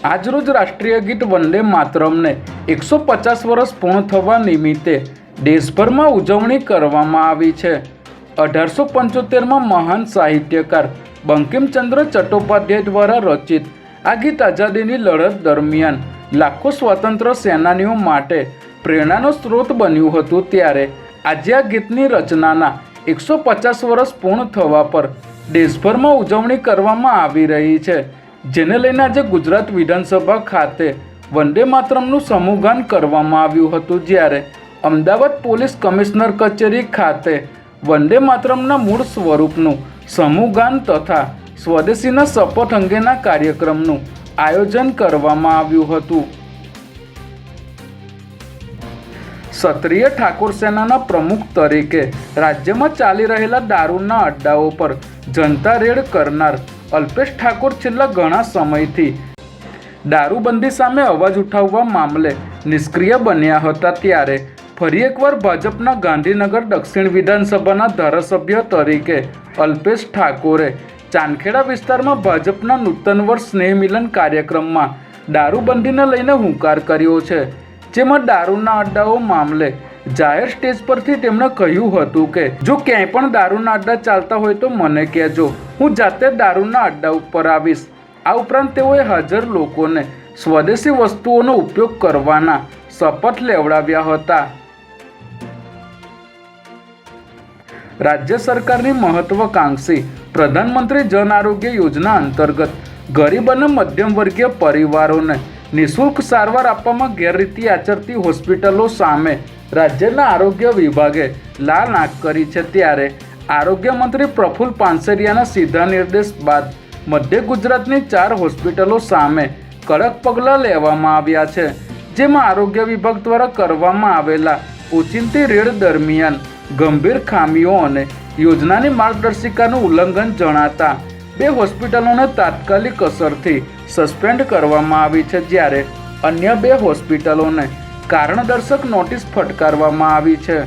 આજરોજ રાષ્ટ્રીય ગીત વંદે માતરમને એકસો પચાસ વર્ષ પૂર્ણ થવા નિમિત્તે દેશભરમાં ઉજવણી કરવામાં આવી છે. અઢારસો પંચોતેરમાં મહાન સાહિત્યકાર બંકિમચંદ્ર ચટ્ટોપાધ્યાય દ્વારા રચિત આ ગીત આઝાદીની લડત દરમિયાન લાખો સ્વતંત્ર સેનાનીઓ માટે પ્રેરણાનો સ્ત્રોત બન્યું હતું ત્યારે આજે આ ગીતની રચનાના એકસો પચાસ વર્ષ પૂર્ણ થવા પર દેશભરમાં ઉજવણી કરવામાં આવી રહી છે. જેને લઈને આજે ગુજરાત વિધાનસભા ખાતે વંદે માતરમનું સમૂહગાન કરવામાં આવ્યું હતું જ્યારે અમદાવાદ પોલીસ કમિશનર કચેરી ખાતે વંદે માતરમના મૂળ સ્વરૂપનું સમૂહગાન તથા સ્વદેશીના શપથ અંગેના કાર્યક્રમનું આયોજન કરવામાં આવ્યું હતું. ક્ષત્રિય ઠાકોર સેનાના પ્રમુખ તરીકે રાજ્યમાં ચાલી રહેલા દારૂના અડ્ડાઓ પર જનતા રેડ કરનાર અલ્પેશ ઠાકોર છેલ્લા ઘણા સમયથી દારૂબંધી સામે અવાજ ઉઠાવવા મામલે નિષ્ક્રિય બન્યા હતા ત્યારે ફરી એકવાર ભાજપના ગાંધીનગર દક્ષિણ વિધાનસભાના ધારાસભ્ય તરીકે અલ્પેશ ઠાકોરે ચાંદખેડા વિસ્તારમાં ભાજપના નૂતન વર્ષ સ્નેહ મિલન કાર્યક્રમમાં દારૂબંધીને લઈને હુંકાર કર્યો છે, જેમાં દારૂના અડ્ડાઓ મામલે જાહેર સ્ટેજ પરથી તેમણે કહ્યું હતું કે, જો ક્યાંય પણ દારૂના અડ્ડા ચાલતા હોય તો મને કહેજો. હું જાતે દારૂના અડ્ડા ઉપર આવીશ. આ ઉપરાંત તેઓએ હાજર લોકોને સ્વદેશી વસ્તુઓનો ઉપયોગ કરવાના શપથ લેવડાવ્યા હતા. રાજ્ય સરકારની મહત્વકાંક્ષી પ્રધાનમંત્રી જન આરોગ્ય યોજના અંતર્ગત ગરીબ અને મધ્યમ વર્ગીય પરિવારોને નિઃશુલ્ક સારવાર આપવામાં ગેરરીતિ આચરતી હોસ્પિટલો સામે રાજ્યના આરોગ્ય વિભાગે લાલ આંખ કરી છે ત્યારે આરોગ્ય મંત્રી પ્રફુલ પાનસરિયાના સીધા નિર્દેશ બાદ મધ્ય ગુજરાતની ચાર હોસ્પિટલો સામે કડક પગલાં લેવામાં આવ્યા છે, જેમાં આરોગ્ય વિભાગ દ્વારા કરવામાં આવેલા ઓચિંતી રેડ દરમિયાન ગંભીર ખામીઓ અને યોજનાની માર્ગદર્શિકાનું ઉલ્લંઘન જણાતા બે હોસ્પિટલોને તાત્કાલિક અસરથી સસ્પેન્ડ કરવામાં આવી છે જ્યારે અન્ય બે હોસ્પિટલોને કારણદર્શક નોટિસ ફટકારવામાં આવી છે.